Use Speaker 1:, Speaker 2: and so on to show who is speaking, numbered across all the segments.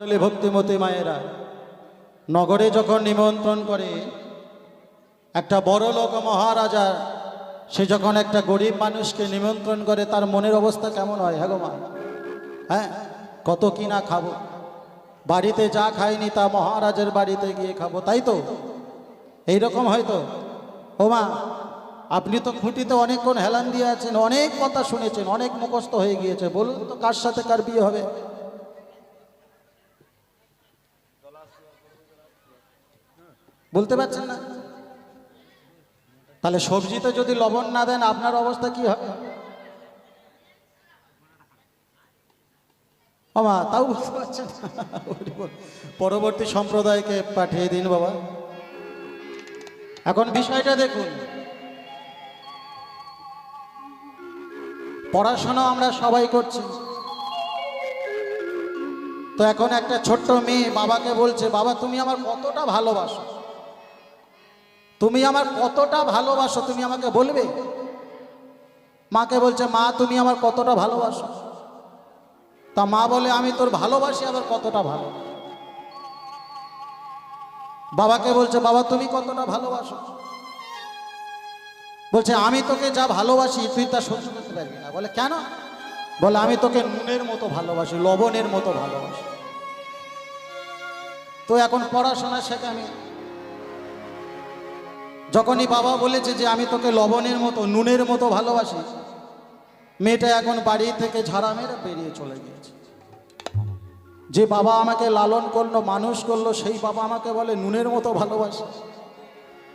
Speaker 1: আসলে ভক্তিমতী মায়েরা, নগরে যখন নিমন্ত্রণ করে, একটা বড় লোক মহারাজা, সে যখন একটা গরিব মানুষকে নিমন্ত্রণ করে, তার মনের অবস্থা কেমন হয়? হ্যাঁ মা। হ্যাঁ কত কি না খাব। বাড়িতে যা খাইনি তা মহারাজের বাড়িতে গিয়ে খাব, তাই তো? এইরকম হয়তো ও মা, আপনি তো খুঁটিতে অনেকক্ষণ হেলান দিয়ে আছেন, অনেক কথা শুনেছেন, অনেক মুখস্থ হয়ে গিয়েছে, বলুন তো কার সাথে কার বিয়ে হবে? বলতে পারছেন না? তাহলে সবজিতে যদি লবণ না দেন, আপনার অবস্থা কি হবে বাবা তাও বুঝতে পারছেন। পরবর্তী সম্প্রদায়কে পাঠিয়ে দিন বাবা। এখন বিষয়টা দেখুন। পড়াশোনা আমরা সবাই করছি। তো এখন একটা ছোট্ট মেয়ে বাবাকে বলছে, বাবা, তুমি আমার কতটা ভালোবাসো? তুমি আমার কতটা ভালোবাসো, তুমি আমাকে বলবে? মাকে বলছে, মা, তুমি আমার কতটা ভালোবাসো? তা মা বলে, আমি তোর ভালোবাসি, আবার কতটা ভালো? বাবাকে বলছে, বাবা, তুমি কতটা ভালোবাসো? বলছে, আমি তোকে যা ভালোবাসি, তুই তা সহ্য করতে পারবি না। বলে, কেন? বলে, আমি তোকে নুনের মতো ভালোবাসি, লবণের মতো ভালোবাসি। তো এখন পড়াশোনা শেখে আমি যখনই বাবা বলেছে যে আমি তোকে লবণের মতো, নুনের মতো ভালোবাসি, মেয়েটা এখন বাড়ি থেকে ঝাড়া মেরে বেরিয়ে চলে গিয়েছে। যে বাবা আমাকে লালন করল, মানুষ করল, সেই বাবা আমাকে বলে, নুনের মতো ভালোবাসে।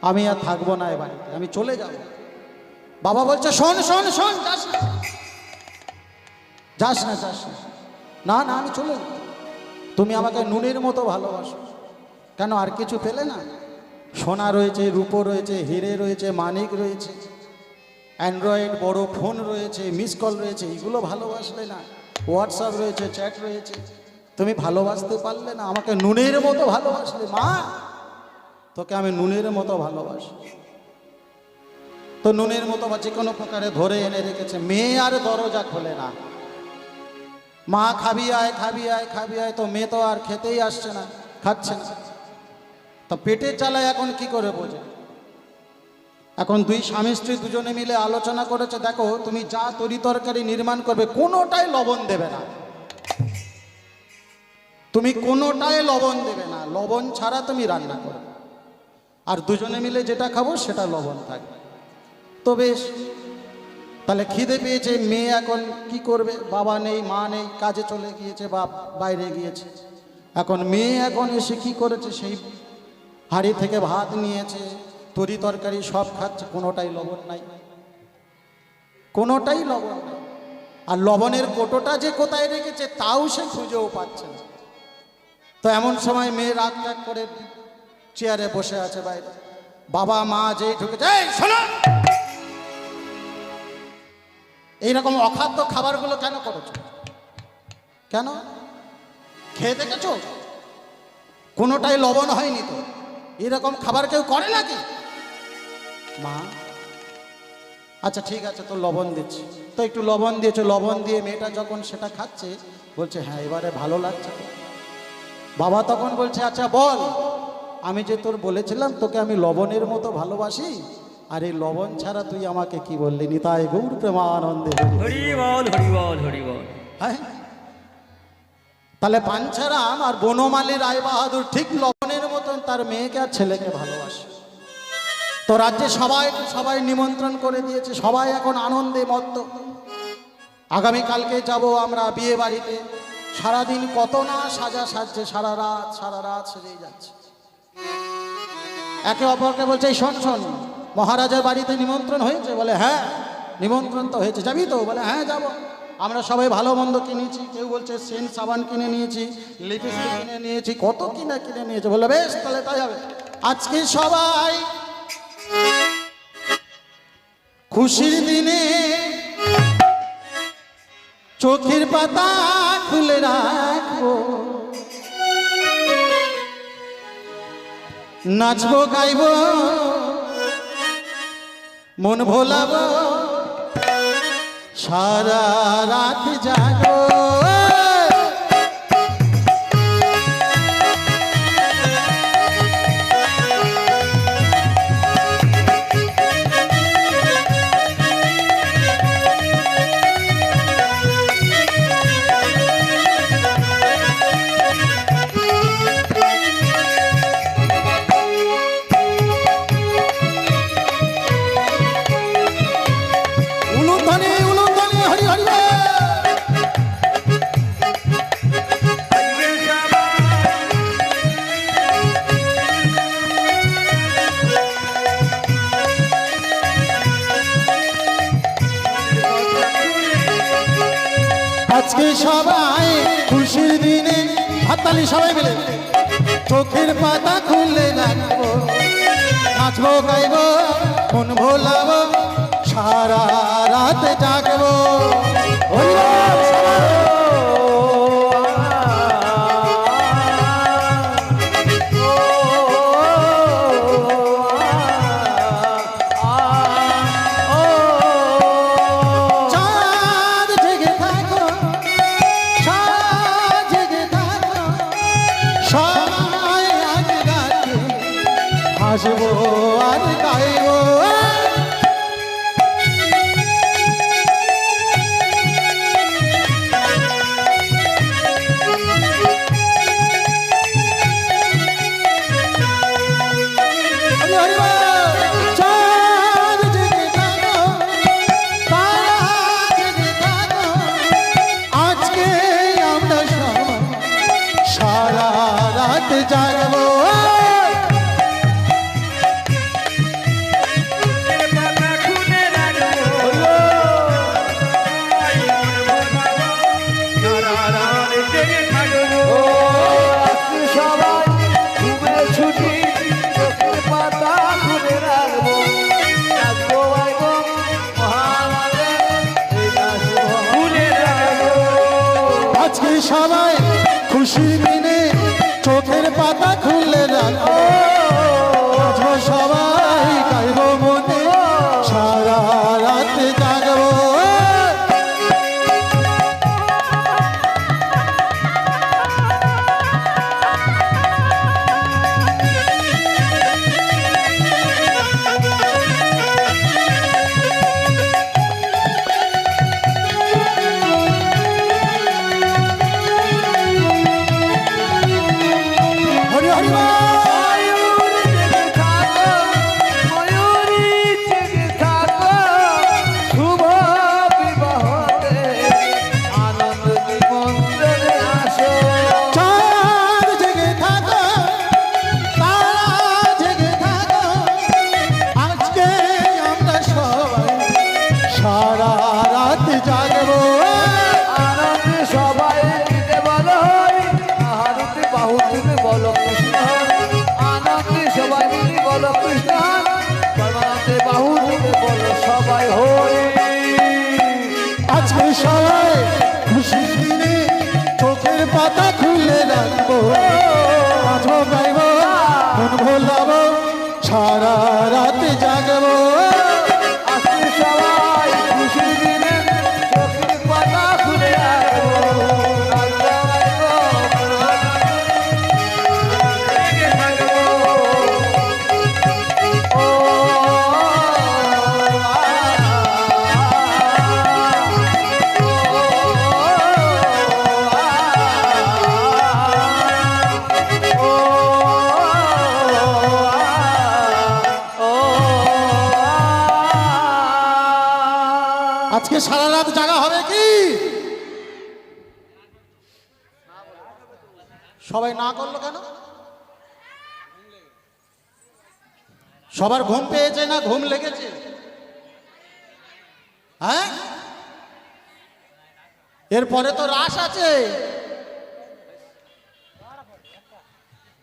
Speaker 1: আমি আর থাকব না এ বাড়িতে, আমি চলে যাব। বাবা বলছে, শোন শোন শোন, যাস না। যাস না যাস না। না না, আমি চলে যাব। তুমি আমাকে নুনের মতো ভালোবাসো। কেন, আর কিছু পেলে না? সোনা রয়েছে, রূপো রয়েছে, হিরে রয়েছে, মানিক রয়েছে, অ্যান্ড্রয়েড, বড় ফোন রয়েছে, মিস কল রয়েছে, এগুলো ভালোবাসলে না। হোয়াটসঅ্যাপ রয়েছে, চ্যাট রয়েছে। তুমি ভালোবাসতে পারলে না, আমাকে নুনের মতো ভালোবাসলে, মা। তোকে আমি নুনের মতো ভালোবাসি। তো নুনের মতো বা যে কোনো প্রকারে ধরে এনে রেখেছে, মেয়ে আর দরজা খোলে না। মা খাবি আয় খাবি আয় খাবি আয়, তো মেয়ে তো আর খেতেই আসছে না, খাচ্ছে না। তা পেটের জ্বালায় এখন কি করে বোঝে? এখন দুই স্বামী স্ত্রী দুজনে মিলে আলোচনা করেছে, দেখো, তুমি যা তরি তরকারি নির্মাণ করবে, কোনোটাই লবণ দেবে না। তুমি কোনোটাই লবণ দেবে না, লবণ ছাড়া তুমি রান্না করো। আর দুজনে মিলে যেটা খাব, সেটা লবণ থাকবে। তো বেশ, তাহলে খিদে পেয়েছে, মেয়ে এখন কি করবে? বাবা নেই, মা নেই, কাজে চলে গিয়েছে বা বাইরে গিয়েছে। এখন মেয়ে এখন এসে কি করেছে, সেই হাঁড়ি থেকে ভাত নিয়েছে, তরি তরকারি সব খাচ্ছে, কোনোটাই লবণ নাই। কোনোটাই লবণ নাই। আর লবণের কোটোটা যে কোথায় রেখেছে, তাও সে খুঁজেও পাচ্ছে না। তো এমন সময় মেয়ে রাগ রাগ করে চেয়ারে বসে আছে বাইরে। বাবা, মা যেই ঢুকেছে, এই, শোনো! এইরকম অখাদ্য খাবারগুলো কেন করেছ? কেন? খেয়ে দেখেছ? কোনোটাই লবণ হয়নি তো? এরকম খাবার কেউ করে নাকি? মা? আচ্ছা ঠিক আছে তো লবণ দিচ্ছি। তো একটু লবণ দিয়েছ লবণ দিয়ে মেয়েটা যখন সেটা খাচ্ছে বলছে হ্যাঁ এবারে ভালো লাগছে বাবা তখন বলছে আচ্ছা বল আমি যে তোর বলেছিলাম তোকে আমি লবণের মতো ভালোবাসি আর এই লবণ ছাড়া তুই আমাকে কি বললি? নিতাই গৌর প্রেমানন্দে হ্যাঁ? তাহলে পাঞ্ছারাম আর বনমালী রায় বাহাদুর ঠিক মতন তার মেয়েকে আর ছেলেকে ভালোবাসে। তো রাজ্যে সবাই সবাই নিমন্ত্রণ করে দিয়েছে, সবাই এখন আনন্দে মত্ত। আগামীকালকে যাব আমরা বিয়ে বাড়িতে। সারাদিন কত না সাজা সাজছে, সারা রাত সারা রাত সেজেই যাচ্ছে। একে অপরকে বলছে, "এই শোন শোন, মহারাজার বাড়িতে নিমন্ত্রণ হয়েছে? বলে হ্যাঁ নিমন্ত্রণ তো হয়েছে, যাবি তো? বলে হ্যাঁ যাব। আমরা সবাই ভালো মন্দ কিনেছি, কেউ বলছে সেন সাবান কিনে নিয়েছি, লিপস্টিক কিনে নিয়েছি, কত কিনা কিনে নিয়েছে বলে বেশ, তাহলে তাই হবে। আজকে সবাই খুশির দিনে চোখের পাতা খুলে রাখব। নাচবো, গাইবো, মন ভোলাবো। সারা রাত জাগো। রাত
Speaker 2: পাতা খুলে রাখব
Speaker 3: মিলে বলো কৃষ্ণ
Speaker 1: আজকে সারা রাত
Speaker 2: জাগা
Speaker 1: হবে কি? সবাই না করল কেন? সবার ঘুম পেয়েছে না ঘুম লেগেছে? হ্যাঁ? এরপরে তো রাস আছে।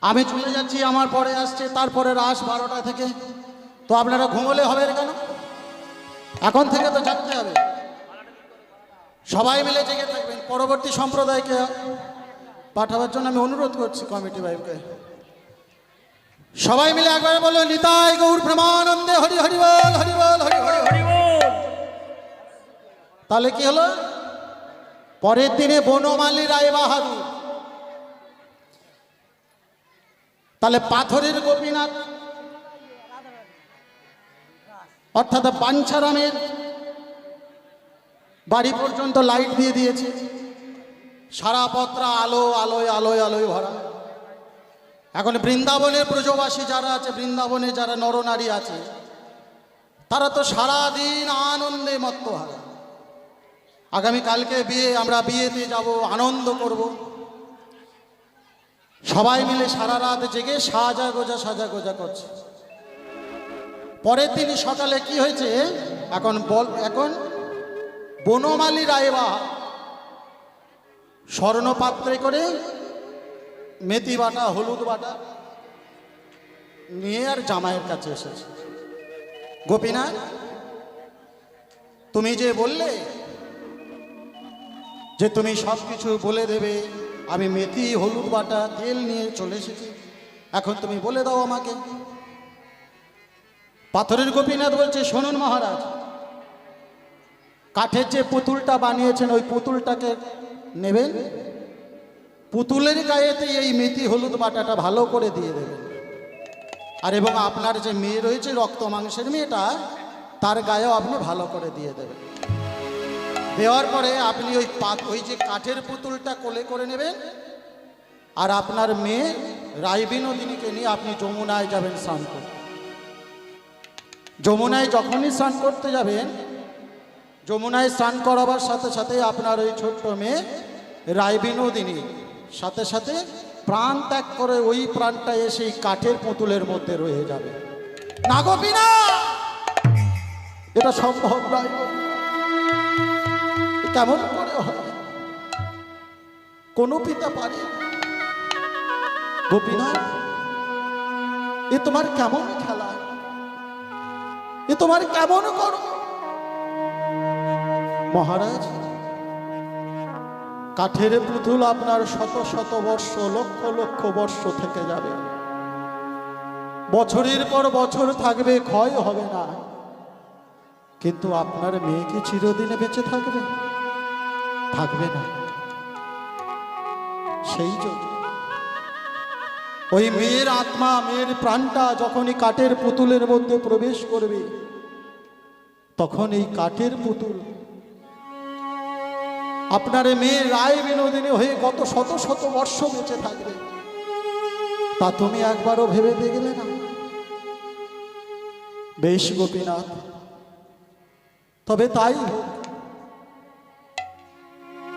Speaker 1: আমি চলে যাচ্ছি, আমার পরে আসছে, তারপরে রাস বারোটা থেকে। তো আপনারা ঘুমোলে হবে কেন? এখন থেকে তো জাগতে হবে। সবাই মিলে জেগে থাকবেন। পরবর্তী সম্প্রদায়কে পাঠাবার জন্য আমি অনুরোধ করছি কমিটি ভাইকে। সবাই মিলে একবার বলো নিতাই গৌর প্রেমানন্দে হরি হরি বল হরি বল হরি হরি
Speaker 2: হরি বল।
Speaker 1: তাহলে কি হলো? পরের দিনে বনমালী রায় বাহাদুর। তাহলে পাথরের গোপীনাথ অর্থাৎ পাঞ্ছারামের বাড়ি পর্যন্ত লাইট দিয়ে দিয়েছে। সারা পত্রা আলো, আলোয় আলোয় আলোয় ভরা। এখন বৃন্দাবনের ব্রজবাসী যারা আছে, বৃন্দাবনে যারা নরনারী আছে, তারা তো সারাদিন আনন্দে মত্তহারা। আগামী কালকে বিয়ে, আমরা বিয়েতে যাব, আনন্দ করব। সবাই মিলে সারা রাত জেগে সাজা গোজা সাজা গোজা করছে। পরের দিন সকালে কি হয়েছে? এখন বল, এখন বনমালী রায়বা স্বর্ণ পাত্রে করে মেথি বাটা, হলুদ বাটা নিয়ে আর জামাইয়ের কাছে এসেছে। গোপীনাথ, তুমি যে বললে যে তুমি সব কিছু বলে দেবে, আমি মেথি, হলুদ বাটা, তেল নিয়ে চলে এসেছি। এখন তুমি বলে দাও আমাকে। পাথরের গোপীনাথ বলছে, শুনুন মহারাজ, কাঠের যে পুতুলটা বানিয়েছেন, ওই পুতুলটাকে নেবেন? পুতুলের গায়েতে এই মেথি হলুদ বাটাটা ভালো করে দিয়ে দেবেন। আর এবং আপনার যে মেয়ে রয়েছে, রক্ত মাংসের মেয়েটা, তার গায়েও আপনি ভালো করে দিয়ে দেবেন। দেওয়ার পরে আপনি ওই ওই যে কাঠের পুতুলটা কোলে করে নেবেন, আর আপনার মেয়ে রায় বিনোদিনীকে নিয়ে আপনি যমুনায় যাবেন স্নান করতে। যমুনায় যখনই স্নান করতে যাবেন, যমুনায় স্নান করাবার সাথে সাথে আপনার ওই ছোট্ট মেয়ে রায় বিনোদিনী সাথে সাথে প্রাণ ত্যাগ করে ওই প্রাণটা এসে কাঠের পুতুলের মধ্যে রয়ে যাবে। না গোপীনা এটা সম্ভব নয়। কেমন করে হয়? কোনো পিতা পারে? গোপীনাথ, এ তোমার কেমন খেলা? এ তোমার কেমন করো। মহারাজ, কাঠের পুতুল আপনার শত শত বর্ষ, লক্ষ লক্ষ বর্ষ থেকে যাবে। বছরের পর বছর থাকবে, ক্ষয় হবে না। কিন্তু আপনার মেয়ে কি চিরদিনে বেঁচে থাকবে? থাকবে না। সেই জন্য ওই মেয়ের আত্মা, মেয়ের প্রাণটা যখনই কাঠের পুতুলের মধ্যে প্রবেশ করবে, তখন এই কাঠের পুতুল আপনার এই মেয়ে রায় বিনোদিনী হয়ে গত শত শত বর্ষ বেঁচে থাকবে। তা তুমি একবারও ভেবে দেখলে না? বেশ গোপীনাথ, তবে তাই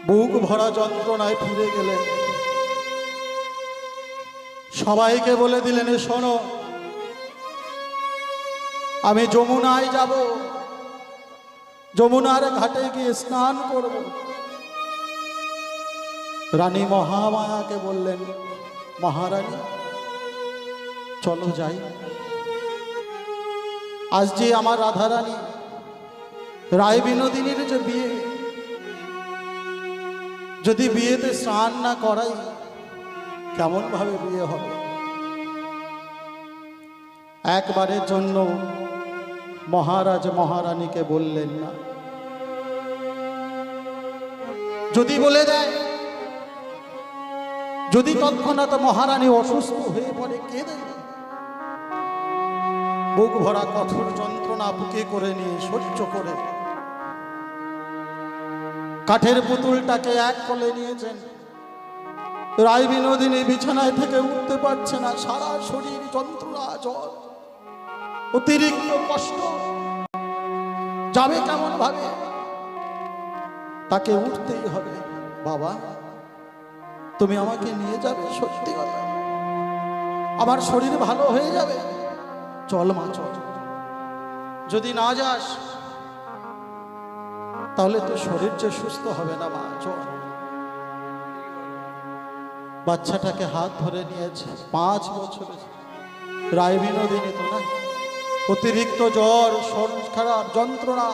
Speaker 1: বুক ভরা যন্ত্রণায় ফিরে গেলেন। সবাইকে বলে দিলেন, "এ শোনো, আমি যমুনায় যাব। যমুনার ঘাটে গিয়ে স্নান করব। রানী মহামায়াকে বললেন, মহারানী, চলো যাই। আজ যে আমার রাধারানী রায় বিনোদিনীর যে বিয়ে, যদি বিয়েতে স্নান না করাই কেমন ভাবে বিয়ে হবে? একবারের জন্য মহারাজ মহারানীকে বললেন না। যদি বলে দেয়, যদি তৎক্ষণাৎ মহারানী অসুস্থ হয়ে পড়ে কে দেয়। বুক ভরা কঠোর যন্ত্রণা বুকে করে নিয়ে সহ্য করে। কাঠের পুতুলটাকে এক কোলে নিয়েছেন রায় বিনোদিনী বিছানায় থেকে উঠতে পারছে না। সারা শরীর যন্ত্রণা, জ্বর, অতিরিক্ত কষ্ট। যাবে কেমন ভাবে? তাকে উঠতেই হবে। বাবা, তুমি আমাকে নিয়ে যাবে সত্যি কথা। আমার শরীর ভালো হয়ে যাবে। চল মা, চল। যদি না যাস, তাহলে তো শরীর যে সুস্থ হবে না মা, চল। বাচ্চাটাকে হাত ধরে নিয়েছে, পাঁচ বছরের। রায় বিনোদিনী তো না অতিরিক্ত জ্বর শরীর খারাপ যন্ত্রণা।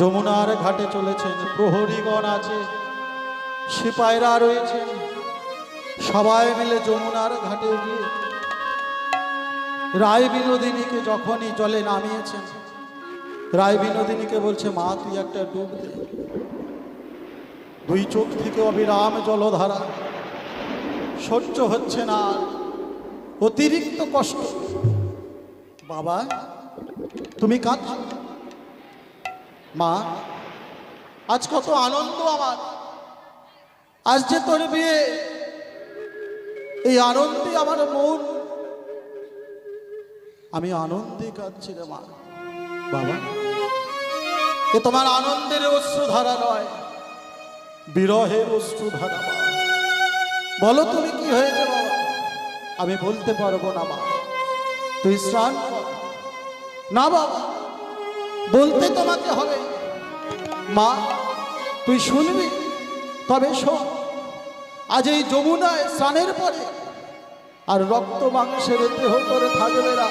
Speaker 1: যমুনার ঘাটে চলেছেন, প্রহরীগণ আছে, সিপাইরা রয়েছেন। সবাই মিলে যমুনার ঘাটে গিয়ে রায় বিনোদিনীকে যখনই জলে নামিয়েছেন, রায় বিনোদিনীকে বলছে, মা, তুই একটা ডুব দে। দুই চোখ থেকে অবিরাম জলধারা। সহ্য হচ্ছে না। অতিরিক্ত কষ্ট। বাবা, তুমি কাঁদ। মা, আজ কত আনন্দ আমার। আজ যে তোর বিয়ে। এই আনন্দে আমার মন। আমি আনন্দে কাঁদছি রে মা। বাবা, এ তোমার আনন্দের অশ্রুধারা নয়। বিরহের অশ্রুধারা মা বলো তুমি কি হয়েছে বাবা আমি বলতে পারব না, মা। তুই স্নান না, বাবা, বলতে তোমাকে হবে। মা, তুই শুনবি? তবে শোন, আজ এই যমুনায় স্নানের পরে আর রক্ত মাংসের দেহ করে থাকবে না।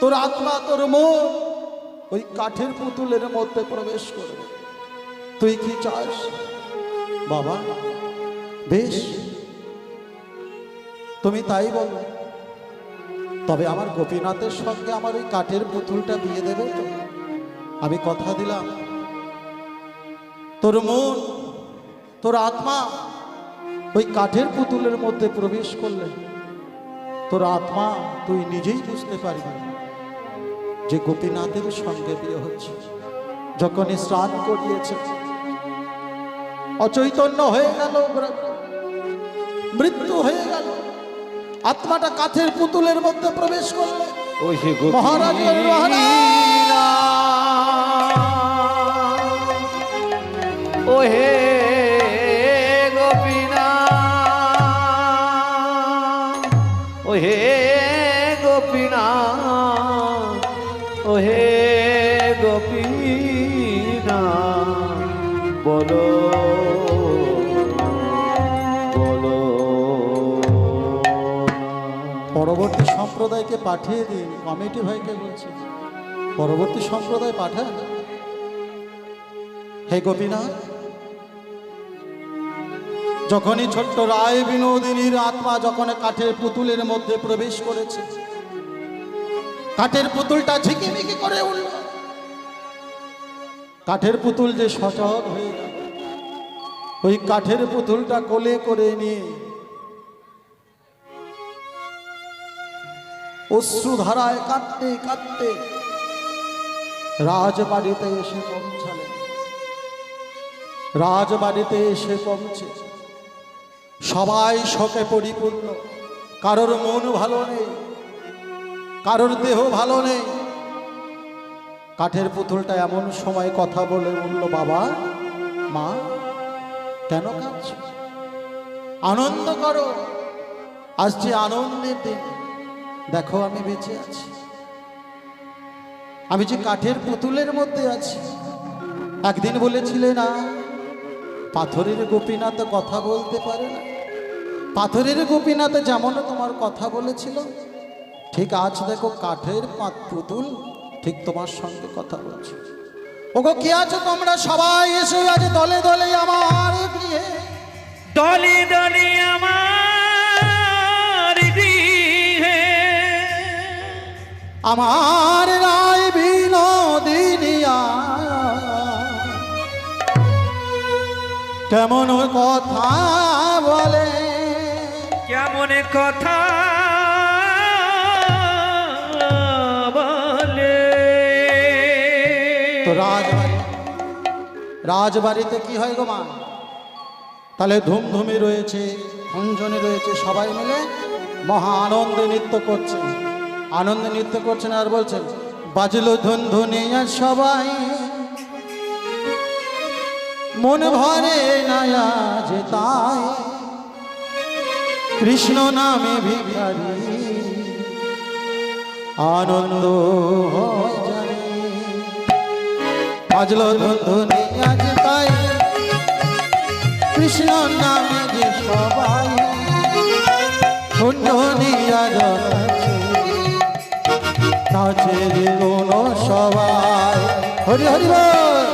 Speaker 1: তোর আত্মা তোর মন ওই কাঠের পুতুলের মধ্যে প্রবেশ করবে। তুই কি চাস? বাবা, বেশ। তুমি তাই বলো। তবে আমার গোপীনাথের সঙ্গে আমার ওই কাঠের পুতুলটা দিয়ে দেবে তো? আমি কথা দিলাম। তোর মন, তোর আত্মা ওই কাঠের পুতুলের মধ্যে প্রবেশ করলে, তোর আত্মা তুই নিজেই বুঝতে পারবি যে গোপীনাথের সঙ্গে বিয়ে হচ্ছে। যখনই স্নান করিয়েছে অচৈতন্য হয়ে গেল মৃত্যু হয়ে গেল। আত্মাটা কাঠের পুতুলের মধ্যে প্রবেশ করলে। মহারাজের
Speaker 3: ও হে গোপীনা ও হে গোপীনা ও হে গোপীনা বলো
Speaker 1: পরবর্তী সম্প্রদায়কে পাঠিয়ে দিন, কমিটি ভাইকে বলছি। পরবর্তী সম্প্রদায় পাঠান। হে গোপীনাথ, যখনই ছোট্ট রায় বিনোদিনীর আত্মা যখন কাঠের পুতুলের মধ্যে প্রবেশ করেছে, কাঠের পুতুলটা ঝিকিমিকি করে উঠল। কাঠের পুতুল যে সচল হয়ে গেল, ওই কাঠের পুতুলটা কোলে করে নিয়ে অশ্রুধারায় কাঁদতে কাঁদতে রাজবাড়িতে এসে পৌঁছালেন রাজবাড়িতে এসে পৌঁছে সবাই শোকে পরিপূর্ণ। কারোর মন ভালো নেই, কারোর দেহ ভালো নেই। কাঠের পুতুলটা এমন সময় কথা বলে উঠল বাবা, মা, কেন কাঁদছ? আনন্দ করো, আজ যে আনন্দের দিন। দেখো, আমি বেঁচে আছি। আমি যে কাঠের পুতুলের মধ্যে আছি। একদিন বলেছিলে না, পাথরের গোপীনাথ কথা বলতে পারে না। পাথরের গোপীনাথ যেমন তোমার কথা বলেছিল, ঠিক আজ দেখো কাঠের পা- পুতুল ঠিক তোমার সঙ্গে কথা বলছে। ওগো, কি আছো তোমরা সবাই? এসে আজ দলে দলে আমার
Speaker 2: দলে দলে আমার
Speaker 1: আমার রায় বিনোদিনিয়া। কেমন কথা বলে?
Speaker 2: কেমন কথা বলে?
Speaker 1: তো রাজবাড়ি রাজবাড়িতে কি হয় গো মা? তাহলে ধুমধুমি রয়েছে খঞ্জনি রয়েছে সবাই মিলে মহা আনন্দে নৃত্য করছে। আনন্দে নৃত্য করছেন আর বলছেন, বাজলো ধুনধুনি আর সবাই। মন ভরে নয়া যে তাই। কৃষ্ণ নামে ভিখারি, আনন্দ বাজলো ধুনধুনি আজ তাই। কৃষ্ণ নামে যে সবাই। ধুনধুনি আজ নাচে কোন সবাই। হরি হরি বল।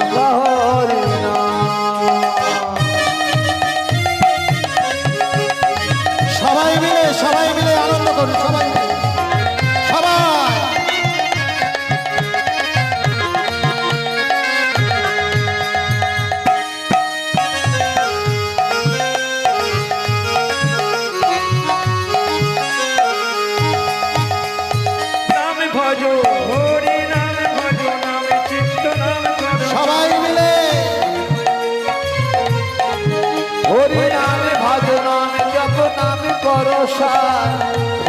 Speaker 1: করুন সবাই। সবাই।
Speaker 2: ভাজ নামে
Speaker 3: জপ নামে করো সার।